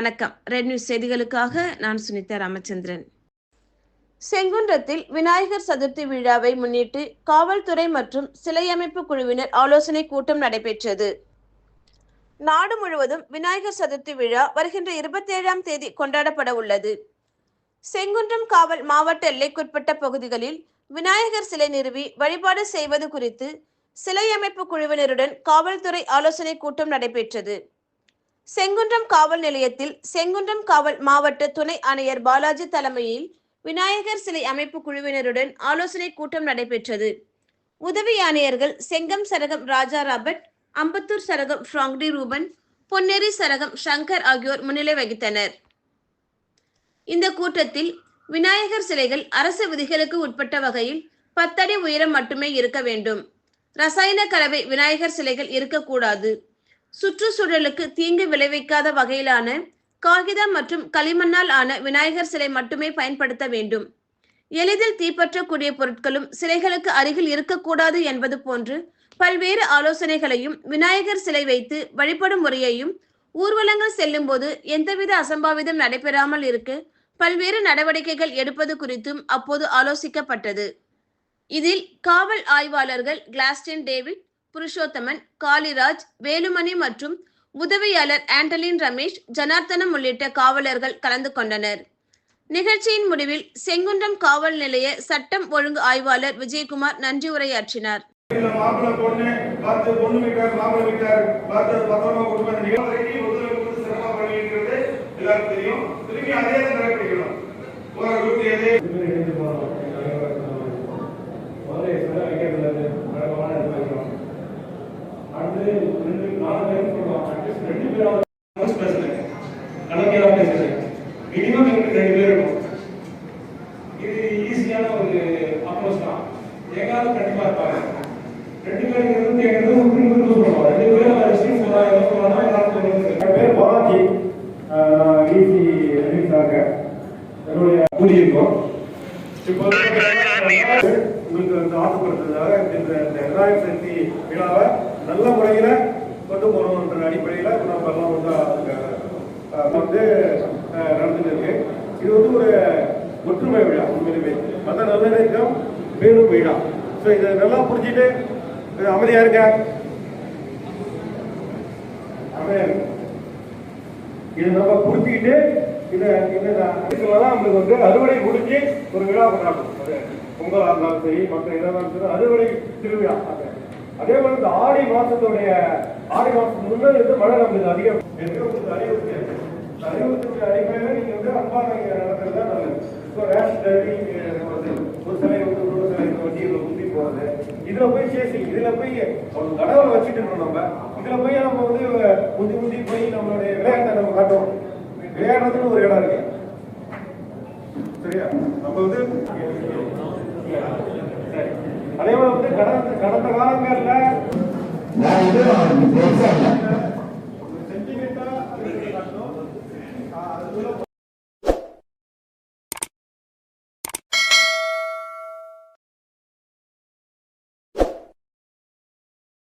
வணக்கம். Red news செய்திகளுக்காக நான் சுனிதா ராமச்சந்திரன். செங்குன்றத்தில் விநாயகர் சதுர்த்தி விழாவை முன்னிட்டு காவல்துறை மற்றும் சிலை அமைப்பு குழுவினர் ஆலோசனை கூட்டம் நடைபெற்றது. நாடு முழுவதும் விநாயகர் சதுர்த்தி விழா வருகின்ற இருபத்தி ஏழாம் தேதி கொண்டாடப்பட உள்ளது. செங்குன்றம் காவல் மாவட்ட எல்லைக்குட்பட்ட பகுதிகளில் விநாயகர் சிலை நிறுவி வழிபாடு செய்வது குறித்து சிலை அமைப்பு குழுவினருடன் காவல்துறை ஆலோசனை கூட்டம் நடைபெற்றது. செங்குன்றம் காவல் நிலையத்தில் செங்குன்றம் காவல் மாவட்ட துணை ஆணையர் பாலாஜி தலைமையில் விநாயகர் சிலை அமைப்பு குழுவினருடன் ஆலோசனை கூட்டம் நடைபெற்றது. உதவி ஆணையர்கள் செங்கம் சரகம் ராஜா ராபர்ட் அம்பத்தூர் சரகம் ஃப்ராங்டி ரூபன் பொன்னேரி சரகம் சங்கர் ஆகியோர் முன்னிலை வகித்தனர். இந்த கூட்டத்தில் விநாயகர் சிலைகள் அரசு விதிகளுக்கு உட்பட்ட வகையில் பத்தடி உயரம் மட்டுமே இருக்க வேண்டும். ரசாயன கலவை விநாயகர் சிலைகள் இருக்கக்கூடாது. சுற்றுச்சூழலுக்கு தீங்கு விளைவிக்காத வகையிலான காகிதம் மற்றும் களிமண்ணால் ஆன விநாயகர் சிலை மட்டுமே பயன்படுத்த வேண்டும். எளிதில் தீப்பற்றக்கூடிய பொருட்களும் சிலைகளுக்கு அருகில் இருக்கக்கூடாது என்பது போன்று பல்வேறு ஆலோசனைகளையும் விநாயகர் சிலை வைத்து வழிபடும் முறையையும் ஊர்வலங்கள் செல்லும் போது எந்தவித அசம்பாவிதம் நடைபெறாமல் இருக்க பல்வேறு நடவடிக்கைகள் எடுப்பது குறித்தும் அப்போது ஆலோசிக்கப்பட்டது. இதில் காவல் ஆய்வாளர்கள் கிளாஸ்டின் டேவிட் புருஷோத்தமன் காளிராஜ் வேலுமணி மற்றும் உதவியாளர் ஆண்டலின் ரமேஷ் ஜனார்த்தனம் உள்ளிட்ட காவலர்கள் கலந்து கொண்டனர். நிகழ்ச்சியின் முடிவில் செங்குன்றம் காவல் நிலைய சட்டம் ஒழுங்கு ஆய்வாளர் விஜயகுமார் நன்றி உரையாற்றினார். மாப்பிள்ளை பொண்ணு பார்த்து பொண்ணு வீட்டார் மாப்பிள்ளை வீட்டார் பார்த்து பத்திரமா கொண்டு அடுத்து ரெண்டு நாலு பேர் சொல்லுவோம் ரெண்டு பேரும் பேசுறேன் கணக்கியாக பேசுறேன் மினிமம் எங்களுக்கு ரெண்டு பேர் இருக்கும் இது ஈஸியான ஒரு அப்ரோச் தான். எங்காவது கண்டிப்பா இருப்பாங்க. ரெண்டு பேருக்கு இருந்து எங்களுக்கு ஒரு நூறு ரெண்டு பேரும் ரெஸ்டிங் போறாங்க எவ்வளோ போறாங்க எல்லாரும் சொல்லுவாங்க என் பேர் பாலாஜி ஈசி ரவிசாக என்னுடைய கூலி இருக்கும். இப்போ உங்களுக்கு வந்து இந்த இந்த விநாயகர் விழாவை நல்ல முறையில் கொண்டு போகணுன்ற அடிப்படையில் நம்ம எல்லாம் வந்து வந்து நடந்துட்டு இருக்கு இது வந்து ஒரு ஒற்றுமை விழா உண்மையிலுமே. மத நல்லிணக்கம் பேரும் விழா. ஸோ இதை நல்லா புரிஞ்சுட்டு அமைதியா இருங்க. அமைதியா இருங்க இது நம்ம புரிஞ்சுக்கிட்டு இதை இந்த இதுலலாம் நம்மளுக்கு வந்து அறுவடை முடிஞ்சு ஒரு விழா கொண்டாடும் அது பொங்கலாக இருந்தாலும் சரி மற்ற இதாக சரி அறுவடை திருவிழா. அதே மாதிரி இந்த ஆடி மாசத்துடைய ஆடி மாசத்துக்கு முன்னாடி வந்து மழை நம்மளுக்கு அதிகம். எதுக்கு உங்களுக்கு அறிவுறுத்தி இந்த அடிப்படையில் நீங்க வந்து அன்பா நடக்கிறது தான் நல்லது இப்போ ரேஷ் டிரைவிங் ஒரு சிலை வந்து ஒரு சிலை வண்டியில் ஊற்றி போகிறது இதுல போய் சேசி இதுல போய் ஒரு கடவுளை வச்சுட்டு இருக்கோம் நம்ம. இதுல போய் நம்ம வந்து முந்தி முந்தி போய் நம்மளுடைய விளையாட்டை நம்ம காட்டுவோம். விளையாடுறதுக்கு ஒரு இடம் இருக்கு. சரியா? நம்ம வந்து அதே போல வந்து கடந்த கடந்த காலங்களில்